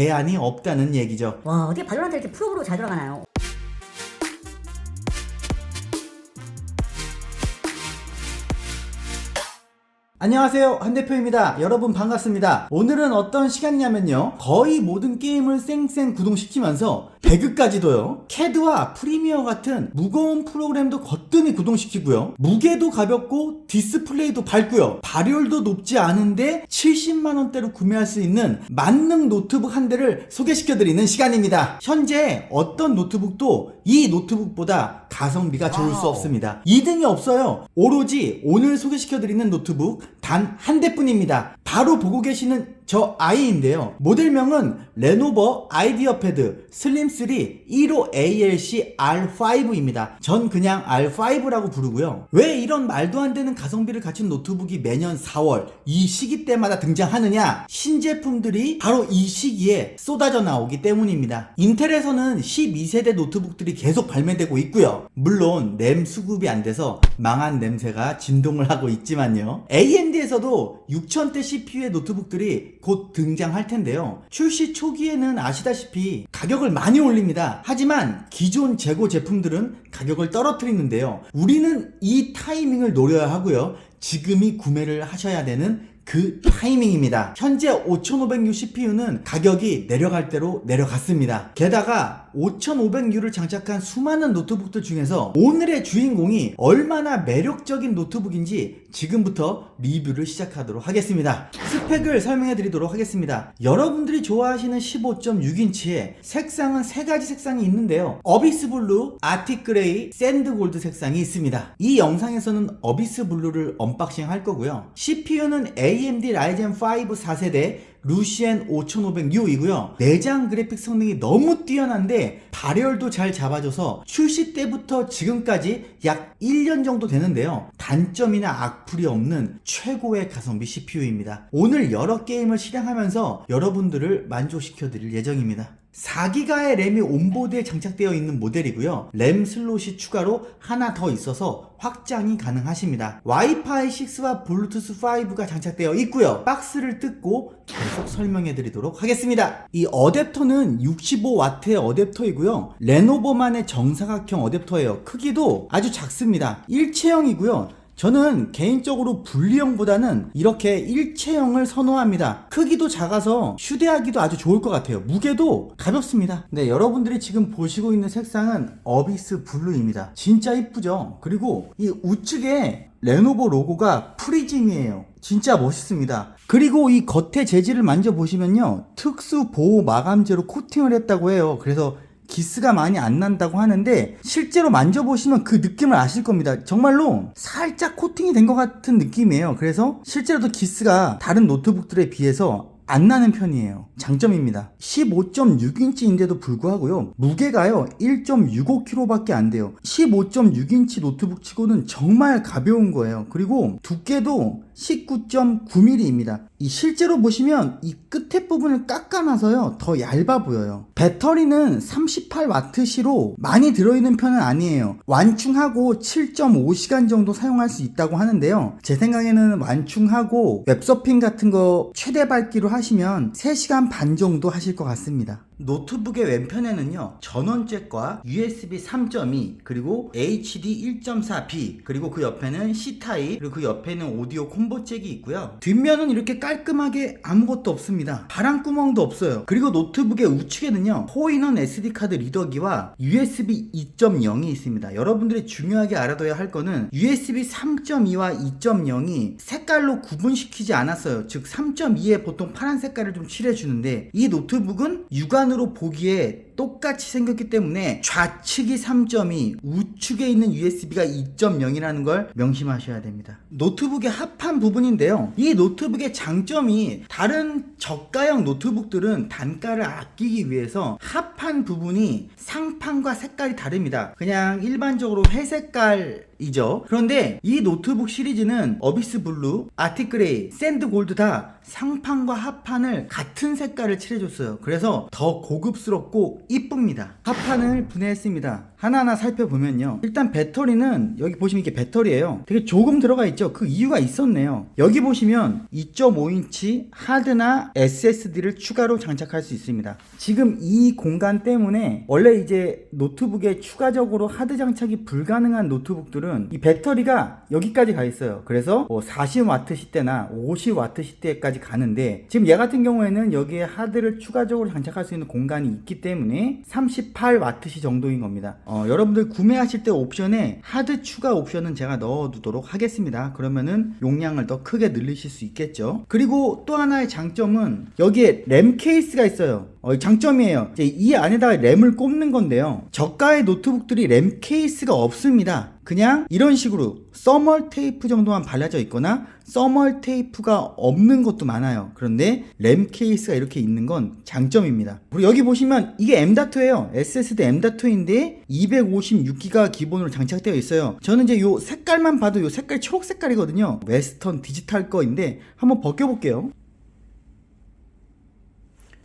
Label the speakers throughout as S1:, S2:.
S1: 제한이 없다는 얘기죠.
S2: 와 어떻게 발로란트 이렇게 프로브로 잘 돌아가나요?
S1: 안녕하세요. 한 대표입니다. 여러분 반갑습니다. 오늘은 어떤 시간이냐면요. 거의 모든 게임을 쌩쌩 구동시키면서 배그까지도요. 캐드와 프리미어 같은 무거운 프로그램도 거뜬히 구동시키고요. 무게도 가볍고 디스플레이도 밝고요. 발열도 높지 않은데 70만원대로 구매할 수 있는 만능 노트북 한 대를 소개시켜드리는 시간입니다. 현재 어떤 노트북도 이 노트북보다 가성비가 좋을 수
S2: 와우.
S1: 없습니다. 2등이 없어요. 오로지 오늘 소개시켜드리는 노트북 단 한 대뿐입니다. 바로 보고 계시는 저 아이인데요. 모델명은 레노버 아이디어 패드 슬림3 15 ALC R5입니다. 전 그냥 R5라고 부르고요. 왜 이런 말도 안 되는 가성비를 갖춘 노트북이 매년 4월 이 시기 때마다 등장하느냐? 신제품들이 바로 이 시기에 쏟아져 나오기 때문입니다. 인텔에서는 12세대 노트북들이 계속 발매되고 있고요. 물론 램 수급이 안 돼서 망한 냄새가 진동을 하고 있지만요. AMD에서도 6000대 CPU의 노트북들이 곧 등장할 텐데요. 출시 초기에는 아시다시피 가격을 많이 올립니다. 하지만 기존 재고 제품들은 가격을 떨어뜨리는데요. 우리는 이 타이밍을 노려야 하고요. 지금이 구매를 하셔야 되는 그 타이밍입니다. 현재 5506 CPU는 가격이 내려갈 대로 내려갔습니다. 게다가 5500U를 장착한 수많은 노트북들 중에서 오늘의 주인공이 얼마나 매력적인 노트북인지 지금부터 리뷰를 시작하도록 하겠습니다. 스펙을 설명해 드리도록 하겠습니다. 여러분들이 좋아하시는 15.6인치에 색상은 세 가지 색상이 있는데요. 어비스 블루, 아틱 그레이, 샌드 골드 색상이 있습니다. 이 영상에서는 어비스 블루를 언박싱 할 거고요. CPU는 AMD 라이젠 5 4세대 루시엔 5500U이고요. 내장 그래픽 성능이 너무 뛰어난데 발열도 잘 잡아줘서 출시 때부터 지금까지 약 1년 정도 되는데요. 단점이나 악플이 없는 최고의 가성비 CPU입니다. 오늘 여러 게임을 실행하면서 여러분들을 만족시켜 드릴 예정입니다. 4기가의 램이 온보드에 장착되어 있는 모델이고요. 램 슬롯이 추가로 하나 더 있어서 확장이 가능하십니다. 와이파이 6와 블루투스 5가 장착되어 있고요. 박스를 뜯고 계속 설명해 드리도록 하겠습니다. 이 어댑터는 65W의 어댑터이고요. 레노버만의 정사각형 어댑터예요. 크기도 아주 작습니다. 일체형이고요. 저는 개인적으로 분리형보다는 이렇게 일체형을 선호합니다. 크기도 작아서 휴대하기도 아주 좋을 것 같아요. 무게도 가볍습니다. 네, 여러분들이 지금 보시고 있는 색상은 어비스 블루입니다. 진짜 이쁘죠? 그리고 이 우측에 레노버 로고가 프리즘이에요. 진짜 멋있습니다. 그리고 이 겉에 재질을 만져보시면요. 특수 보호 마감재로 코팅을 했다고 해요. 그래서 기스가 많이 안 난다고 하는데 실제로 만져보시면 그 느낌을 아실 겁니다. 정말로 살짝 코팅이 된 것 같은 느낌이에요. 그래서 실제로도 기스가 다른 노트북들에 비해서 안 나는 편이에요. 장점입니다. 15.6인치인데도 불구하고요. 무게가요. 1.65kg밖에 안 돼요. 15.6인치 노트북 치고는 정말 가벼운 거예요. 그리고 두께도 19.9mm입니다. 이 실제로 보시면 이 끝에 부분을 깎아놔서요. 더 얇아 보여요. 배터리는 38W시로 많이 들어있는 편은 아니에요. 완충하고 7.5시간 정도 사용할 수 있다고 하는데요. 제 생각에는 완충하고 웹서핑 같은 거 최대 밝기로 하시면 3시간 반 정도 하실 것 같습니다. 노트북의 왼편에는요 전원잭과 USB 3.2 그리고 HD 1.4B 그리고 그 옆에는 C 타입 그리고 그 옆에는 오디오 콤보 잭이 있고요. 뒷면은 이렇게 깔끔하게 아무것도 없습니다. 바람구멍도 없어요. 그리고 노트북의 우측에는요 포인원 SD 카드 리더기와 USB 2.0이 있습니다. 여러분들이 중요하게 알아둬야 할 거는 USB 3.2와 2.0이 색깔로 구분시키지 않았어요. 즉 3.2에 보통 파란 색깔을 좀 칠해주는데 이 노트북은 육안으로 보기에 똑같이 생겼기 때문에 좌측이 3.2, 우측에 있는 USB가 2.0이라는 걸 명심하셔야 됩니다. 노트북의 합판 부분인데요. 이 노트북의 장점이 다른 저가형 노트북들은 단가를 아끼기 위해서 합판 부분이 상판과 색깔이 다릅니다. 그냥 일반적으로 회색깔 시리즈이죠. 그런데 이 노트북 시리즈는 어비스 블루, 아틱 그레이, 샌드 골드 다 상판과 하판을 같은 색깔을 칠해줬어요. 그래서 더 고급스럽고 이쁩니다. 하판을 분해했습니다. 하나하나 살펴보면요. 일단 배터리는 여기 보시면 이게 배터리예요. 되게 조금 들어가 있죠. 그 이유가 있었네요. 여기 보시면 2.5인치 하드나 SSD를 추가로 장착할 수 있습니다. 지금 이 공간 때문에 원래 이제 노트북에 추가적으로 하드 장착이 불가능한 노트북들은 이 배터리가 여기까지 가 있어요. 그래서 뭐 40와트 시대나 50와트 시대까지 가는데 지금 얘 같은 경우에는 여기에 하드를 추가적으로 장착할 수 있는 공간이 있기 때문에 38와트시 정도인 겁니다. 어, 여러분들 구매하실 때 옵션에 하드 추가 옵션은 제가 넣어두도록 하겠습니다. 그러면은 용량을 더 크게 늘리실 수 있겠죠. 그리고 또 하나의 장점은 여기에 램 케이스가 있어요. 어, 장점이에요. 이 안에다가 램을 꼽는 건데요. 저가의 노트북들이 램 케이스가 없습니다. 그냥 이런 식으로 써멀 테이프 정도만 발라져 있거나 써멀 테이프가 없는 것도 많아요. 그런데 램 케이스가 이렇게 있는 건 장점입니다. 그리고 여기 보시면 이게 M.2예요. SSD M.2인데 256기가 기본으로 장착되어 있어요. 저는 이제 요 색깔만 봐도 요 색깔 초록 색깔이거든요. 웨스턴 디지털 거인데 한번 벗겨볼게요.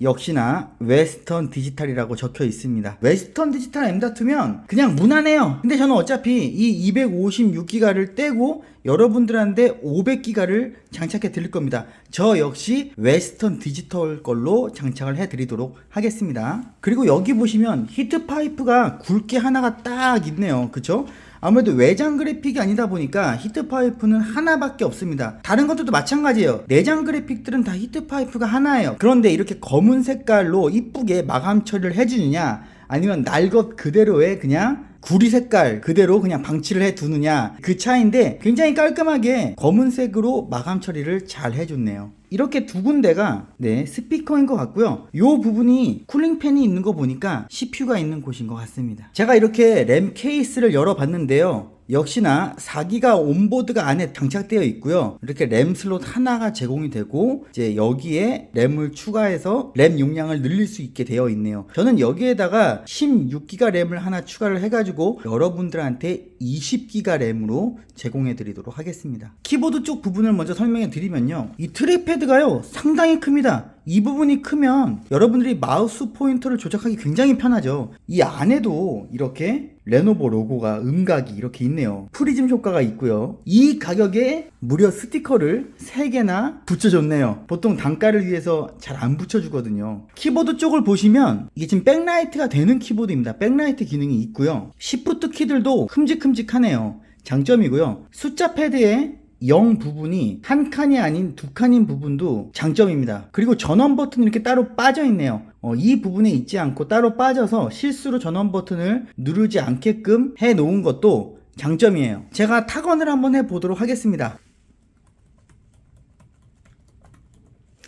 S1: 역시나 웨스턴 디지털이라고 적혀 있습니다. 웨스턴 디지털 M.2면 그냥 무난해요. 근데 저는 어차피 이 256기가를 떼고 여러분들한테 500기가를 장착해 드릴 겁니다. 저 역시 웨스턴 디지털 걸로 장착을 해 드리도록 하겠습니다. 그리고 여기 보시면 히트 파이프가 굵게 하나가 딱 있네요. 그쵸? 아무래도 외장 그래픽이 아니다 보니까 히트 파이프는 하나밖에 없습니다. 다른 것들도 마찬가지예요. 내장 그래픽들은 다 히트 파이프가 하나예요. 그런데 이렇게 검은 색깔로 이쁘게 마감 처리를 해주느냐, 아니면 날 것 그대로의 그냥 구리 색깔 그대로 그냥 방치를 해 두느냐 그 차이인데 굉장히 깔끔하게 검은색으로 마감 처리를 잘 해줬네요. 이렇게 두 군데가 네 스피커인 것 같고요. 요 부분이 쿨링팬이 있는 거 보니까 CPU가 있는 곳인 것 같습니다. 제가 이렇게 램 케이스를 열어봤는데요. 역시나 4기가 온보드가 안에 장착되어 있고요. 이렇게 램 슬롯 하나가 제공이 되고 이제 여기에 램을 추가해서 램 용량을 늘릴 수 있게 되어 있네요. 저는 여기에다가 16기가 램을 하나 추가를 해가지고 여러분들한테 20기가 램으로 제공해 드리도록 하겠습니다. 키보드 쪽 부분을 먼저 설명해 드리면요. 이 트랙패드가요 상당히 큽니다. 이 부분이 크면 여러분들이 마우스 포인터를 조작하기 굉장히 편하죠. 이 안에도 이렇게 레노버 로고가 음각이 이렇게 있네요. 프리즘 효과가 있고요. 이 가격에 무려 스티커를 3개나 붙여줬네요. 보통 단가를 위해서 잘 안 붙여주거든요. 키보드 쪽을 보시면 이게 지금 백라이트가 되는 키보드입니다. 백라이트 기능이 있고요. 시프트 키들도 큼직큼직하네요. 장점이고요. 숫자 패드에 0 부분이 한 칸이 아닌 두 칸인 부분도 장점입니다. 그리고 전원 버튼이 이렇게 따로 빠져 있네요. 어, 이 부분에 있지 않고 따로 빠져서 실수로 전원 버튼을 누르지 않게끔 해 놓은 것도 장점이에요. 제가 타건을 한번 해 보도록 하겠습니다.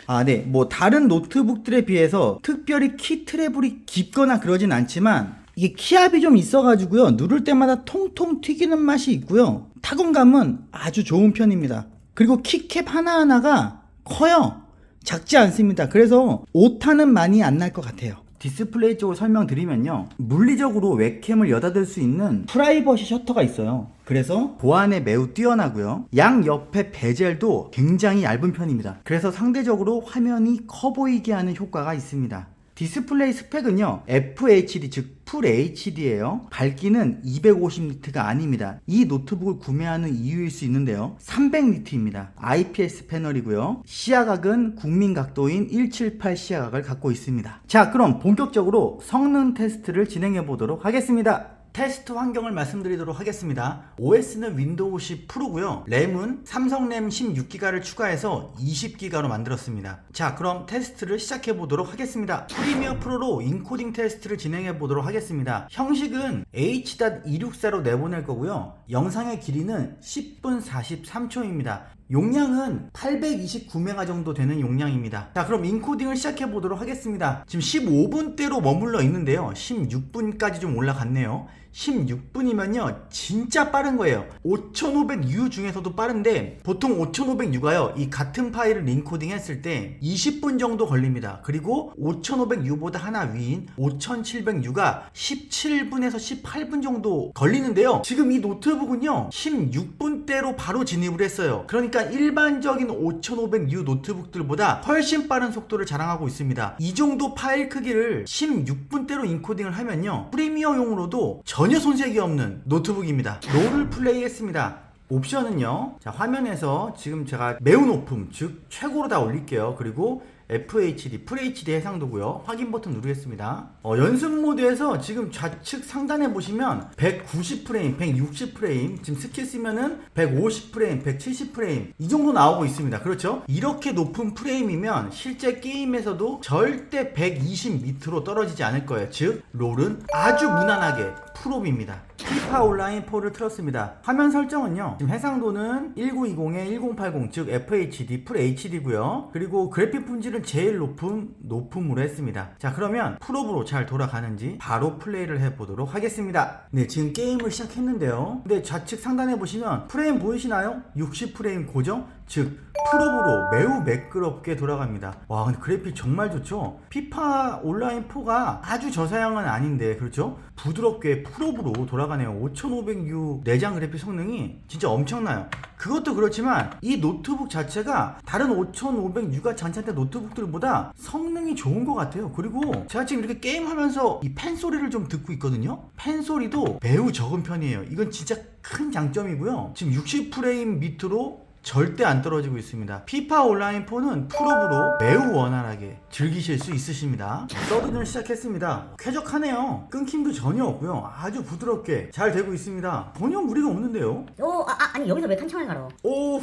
S1: 아, 네. 뭐 다른 노트북들에 비해서 특별히 키 트래블이 깊거나 그러진 않지만 이게 키압이 좀 있어가지고요. 누를 때마다 통통 튀기는 맛이 있고요. 타건감은 아주 좋은 편입니다. 그리고 키캡 하나하나가 커요. 작지 않습니다. 그래서 오타는 많이 안 날 것 같아요. 디스플레이 쪽을 설명드리면요. 물리적으로 웹캠을 여닫을 수 있는 프라이버시 셔터가 있어요. 그래서 보안에 매우 뛰어나고요. 양 옆에 베젤도 굉장히 얇은 편입니다. 그래서 상대적으로 화면이 커 보이게 하는 효과가 있습니다. 디스플레이 스펙은요 FHD 즉 풀 HD예요. 밝기는 250니트가 아닙니다. 이 노트북을 구매하는 이유일 수 있는데요. 300니트입니다. IPS 패널이고요. 시야각은 국민 각도인 178 시야각을 갖고 있습니다. 자 그럼 본격적으로 성능 테스트를 진행해 보도록 하겠습니다 테스트 환경을 말씀드리도록 하겠습니다. OS는 윈도우 10 프로고요. 램은 삼성 램 16기가를 추가해서 20기가로 만들었습니다. 자, 그럼 테스트를 시작해 보도록 하겠습니다. 프리미어 프로로 인코딩 테스트를 진행해 보도록 하겠습니다. 형식은 H.264로 내보낼 거고요. 영상의 길이는 10분 43초입니다. 용량은 829메가 정도 되는 용량입니다. 자, 그럼 인코딩을 시작해 보도록 하겠습니다. 지금 15분대로 머물러 있는데요. 16분까지 좀 올라갔네요. 16분이면요 진짜 빠른 거예요. 5500U 중에서도 빠른데 보통 5500U가요 이 같은 파일을 링코딩 했을 때 20분 정도 걸립니다. 그리고 5500U보다 하나 위인 5700U가 17분에서 18분 정도 걸리는데요. 지금 이 노트북은요 16분대로 바로 진입을 했어요. 그러니까 일반적인 5500U 노트북들보다 훨씬 빠른 속도를 자랑하고 있습니다. 이 정도 파일 크기를 16분대로 인코딩을 하면요 프리미어용으로도 전혀 손색이 없는 노트북입니다. 롤을 플레이했습니다. 옵션은요. 자 화면에서 지금 제가 매우 높음 즉 최고로 다 올릴게요. 그리고 FHD, FHD 해상도고요. 확인 버튼 누르겠습니다. 어, 연습 모드에서 지금 좌측 상단에 보시면 190프레임, 160프레임, 지금 스킬 쓰면은 150프레임, 170프레임 이 정도 나오고 있습니다. 그렇죠? 이렇게 높은 프레임이면 실제 게임에서도 절대 120 밑으로 떨어지지 않을 거예요. 즉 롤은 아주 무난하게 프로입니다. 피파 온라인 4를 틀었습니다. 화면 설정은요. 지금 해상도는 1920에 1080, 즉 FHD, 풀 HD고요. 그리고 그래픽 품질은 제일 높은 높음으로 했습니다. 자, 그러면 풀업으로 잘 돌아가는지 바로 플레이를 해 보도록 하겠습니다. 네, 지금 게임을 시작했는데요. 근데 좌측 상단에 보시면 프레임 보이시나요? 60프레임 고정? 즉 풀업으로 매우 매끄럽게 돌아갑니다. 와, 근데 그래픽 정말 좋죠? 피파 온라인 4가 아주 저사양은 아닌데, 그렇죠? 부드럽게 풀업으로 돌아가네요. 5500U 내장 그래픽 성능이 진짜 엄청나요. 그것도 그렇지만 이 노트북 자체가 다른 5500U가 잔치한테 노트북들보다 성능이 좋은 것 같아요. 그리고 제가 지금 이렇게 게임하면서 이 팬 소리를 좀 듣고 있거든요. 팬 소리도 매우 적은 편이에요. 이건 진짜 큰 장점이고요. 지금 60프레임 밑으로 절대 안 떨어지고 있습니다. 피파 온라인 4는 풀업으로 매우 원활하게 즐기실 수 있으십니다. 서든을 시작했습니다. 쾌적하네요. 끊김도 전혀 없고요. 아주 부드럽게 잘 되고 있습니다. 전혀 무리가 없는데요.
S2: 어, 아, 아, 아니 여기서 왜 탄창을 갈아?
S1: 오,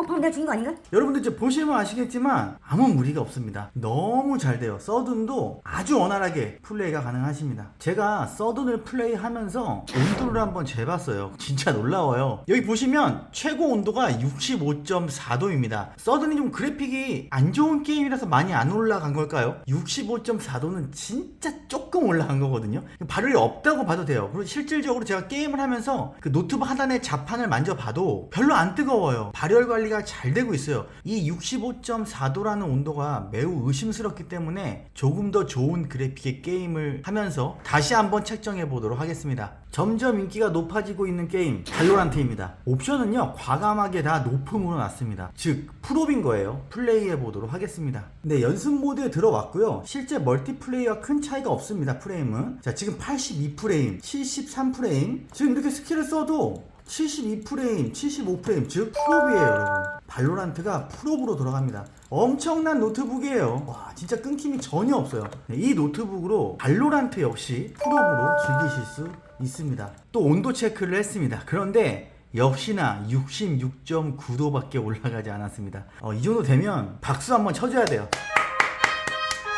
S2: 어, 방금 내가 죽인 거 아닌가?
S1: 여러분들 이제 보시면 아시겠지만 아무 무리가 없습니다. 너무 잘 돼요. 서든도 아주 원활하게 플레이가 가능하십니다. 제가 서든을 플레이하면서 온도를 한번 재봤어요. 진짜 놀라워요. 여기 보시면 최고 온도가 65.4도입니다. 서든이 좀 그래픽이 안 좋은 게임이라서 많이 안 올라간 걸까요? 65.4도는 진짜 조금 올라간 거거든요. 발열이 없다고 봐도 돼요. 그리고 실질적으로 제가 게임을 하면서 그 노트북 하단의 자판을 만져봐도 별로 안 뜨거워요. 발열 관리 가 잘 되고 있어요. 이 65.4도라는 온도가 매우 의심스럽기 때문에 조금 더 좋은 그래픽의 게임을 하면서 다시 한번 책정해 보도록 하겠습니다. 점점 인기가 높아지고 있는 게임 발로란트입니다. 옵션은요 과감하게 다 높음으로 놨습니다. 즉 프로인 거예요. 플레이해 보도록 하겠습니다. 네 연습 모드에 들어왔고요. 실제 멀티플레이와 큰 차이가 없습니다. 프레임은 자 지금 82프레임, 73프레임 지금 이렇게 스킬을 써도 72프레임, 75프레임, 즉 프롭이에요, 여러분. 발로란트가 프롭으로 돌아갑니다. 엄청난 노트북이에요. 와, 진짜 끊김이 전혀 없어요. 네, 이 노트북으로 발로란트 역시 프롭으로 즐기실 수 있습니다. 또 온도 체크를 했습니다. 그런데 역시나 66.9도밖에 올라가지 않았습니다. 어, 이 정도 되면 박수 한번 쳐줘야 돼요.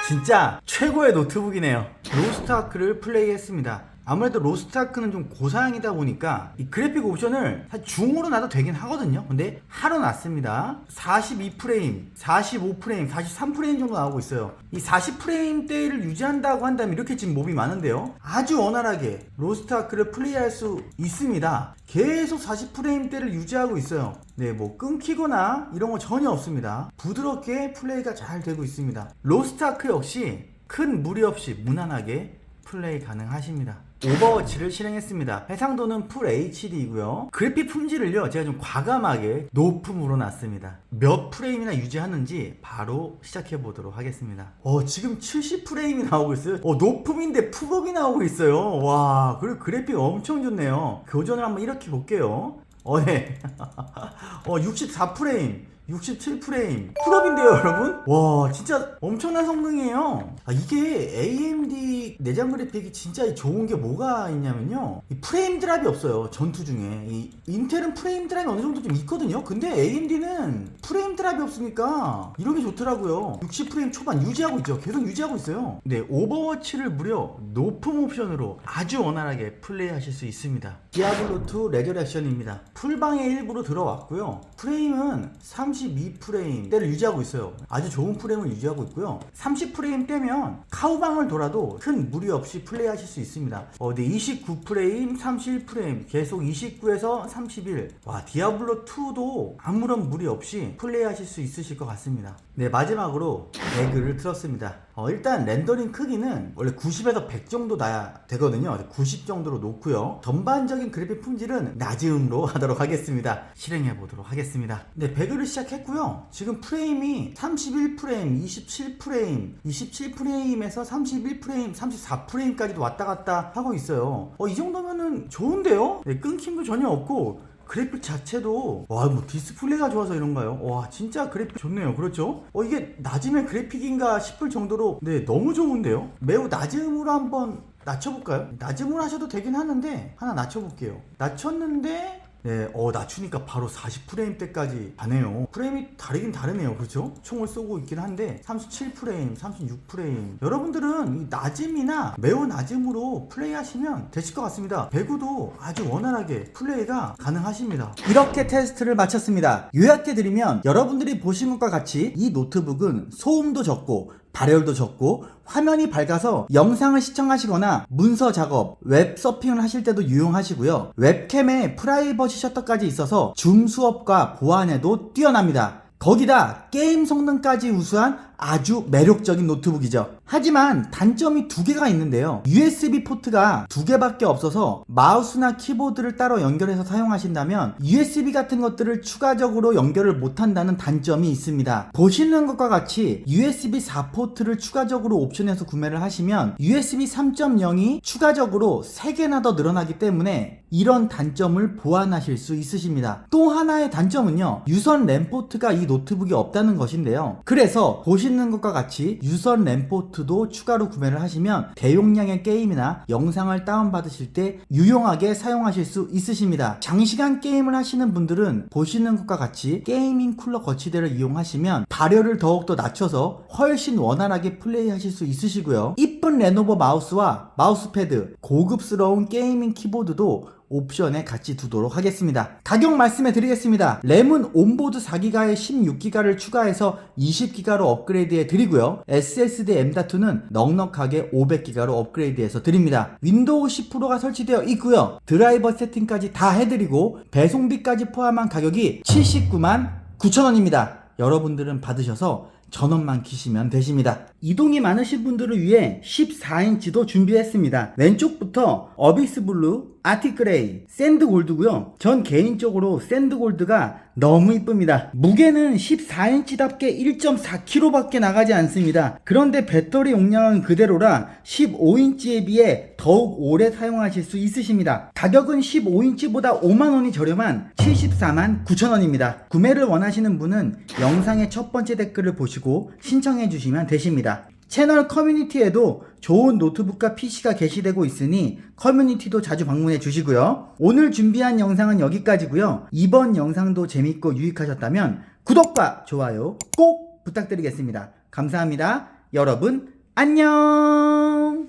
S1: 진짜 최고의 노트북이네요. 로스트아크를 플레이했습니다. 아무래도 로스트아크는 좀 고사양이다 보니까 이 그래픽 옵션을 중으로 놔도 되긴 하거든요. 근데 하로 놨습니다. 42프레임, 45프레임, 43프레임 정도 나오고 있어요. 이 40프레임대를 유지한다고 한다면 이렇게 지금 몹이 많은데요. 아주 원활하게 로스트아크를 플레이할 수 있습니다. 계속 40프레임대를 유지하고 있어요. 네, 뭐 끊기거나 이런 거 전혀 없습니다. 부드럽게 플레이가 잘 되고 있습니다. 로스트아크 역시 큰 무리 없이 무난하게 플레이 가능하십니다. 오버워치를 실행했습니다. 해상도는 풀 HD이고요. 그래픽 품질을요, 제가 좀 과감하게 높음으로 놨습니다. 몇 프레임이나 유지하는지 바로 시작해 보도록 하겠습니다. 어, 지금 70프레임이 나오고 있어요. 어, 높음인데 푸업이 나오고 있어요. 와, 그리고 그래픽 엄청 좋네요. 교전을 한번 이렇게 볼게요. 어, 네. 어, 64프레임. 67프레임. 풀업인데요 여러분? 와 진짜 엄청난 성능이에요. 아, 이게 AMD 내장 그래픽이 진짜 좋은 게 뭐가 있냐면요. 이 프레임 드랍이 없어요 전투 중에. 이 인텔은 프레임 드랍이 어느 정도 좀 있거든요. 근데 AMD는 프레임 드랍이 없으니까 이런 게 좋더라고요. 60프레임 초반 유지하고 있죠. 계속 유지하고 있어요. 네 오버워치를 무려 높음 옵션으로 아주 원활하게 플레이하실 수 있습니다. 디아블로2 레저렉션입니다. 풀방의 일부로 들어왔고요. 프레임은 30 32프레임대를 유지하고 있어요. 아주 좋은 프레임을 유지하고 있고요. 30프레임 떼면 카우방을 돌아도 큰 무리 없이 플레이하실 수 있습니다. 어, 네, 29프레임, 31프레임 계속 29에서 31. 와, 디아블로 2도 아무런 무리 없이 플레이하실 수 있으실 것 같습니다. 네, 마지막으로 배그를 틀었습니다. 어, 일단 렌더링 크기는 원래 90에서 100 정도 나야 되거든요. 90 정도로 놓고요. 전반적인 그래픽 품질은 낮음으로 하도록 하겠습니다. 실행해 보도록 하겠습니다. 네, 배그를 시작했고요. 지금 프레임이 31프레임, 27프레임, 27프레임에서 31프레임, 34프레임까지도 왔다 갔다 하고 있어요. 어, 이 정도면은 좋은데요? 네, 끊김도 전혀 없고 그래픽 자체도 와 뭐 디스플레이가 좋아서 이런가요? 와 진짜 그래픽 좋네요 그렇죠? 어 이게 낮음의 그래픽인가 싶을 정도로 네 너무 좋은데요? 매우 낮음으로 한번 낮춰볼까요? 낮음으로 하셔도 되긴 하는데 하나 낮춰볼게요 낮췄는데 네, 어, 낮추니까 바로 40프레임대까지 가네요. 프레임이 다르긴 다르네요. 그렇죠? 총을 쏘고 있긴 한데, 37프레임, 36프레임. 여러분들은 이 낮음이나 매우 낮음으로 플레이하시면 되실 것 같습니다. 배구도 아주 원활하게 플레이가 가능하십니다. 이렇게 테스트를 마쳤습니다. 요약해드리면, 여러분들이 보신 것과 같이 이 노트북은 소음도 적고, 발열도 적고 화면이 밝아서 영상을 시청하시거나 문서 작업, 웹 서핑을 하실 때도 유용하시고요. 웹캠에 프라이버시 셔터까지 있어서 줌 수업과 보안에도 뛰어납니다. 거기다 게임 성능까지 우수한 아주 매력적인 노트북이죠. 하지만 단점이 두 개가 있는데요. USB 포트가 두 개밖에 없어서 마우스나 키보드를 따로 연결해서 사용하신다면 USB 같은 것들을 추가적으로 연결을 못한다는 단점이 있습니다. 보시는 것과 같이 USB 4 포트를 추가적으로 옵션에서 구매를 하시면 USB 3.0이 추가적으로 3개나 더 늘어나기 때문에 이런 단점을 보완하실 수 있으십니다. 또 하나의 단점은요. 유선 램 포트가 이 노트북이 없다는 것인데요. 그래서 보시 는 것과 같이 유선 램 포트도 추가로 구매를 하시면 대용량의 게임이나 영상을 다운받으실 때 유용하게 사용하실 수 있으십니다. 장시간 게임을 하시는 분들은 보시는 것과 같이 게이밍 쿨러 거치대를 이용하시면 발열을 더욱더 낮춰서 훨씬 원활하게 플레이하실 수 있으시고요. 이쁜 레노버 마우스와 마우스패드, 고급스러운 게이밍 키보드도 옵션에 같이 두도록 하겠습니다. 가격 말씀해 드리겠습니다. 램은 온보드 4기가에 16기가를 추가해서 20기가로 업그레이드해 드리고요. SSD M.2는 넉넉하게 500기가로 업그레이드해서 드립니다. 윈도우 10 프로가 설치되어 있고요. 드라이버 세팅까지 다 해드리고 배송비까지 포함한 가격이 79만 9천원입니다. 여러분들은 받으셔서 전원만 키시면 되십니다. 이동이 많으신 분들을 위해 14인치도 준비했습니다. 왼쪽부터 어비스 블루, 아티 그레이, 샌드 골드고요. 전 개인적으로 샌드 골드가 너무 이쁩니다. 무게는 14인치답게 1.4kg밖에 나가지 않습니다. 그런데 배터리 용량은 그대로라 15인치에 비해 더욱 오래 사용하실 수 있으십니다. 가격은 15인치보다 5만원이 저렴한 74만 9천원입니다. 구매를 원하시는 분은 영상의 첫 번째 댓글을 보시고 신청해 주시면 되십니다. 채널 커뮤니티에도 좋은 노트북과 PC가 게시되고 있으니 커뮤니티도 자주 방문해 주시고요. 오늘 준비한 영상은 여기까지고요. 이번 영상도 재밌고 유익하셨다면 구독과 좋아요 꼭 부탁드리겠습니다. 감사합니다. 여러분 안녕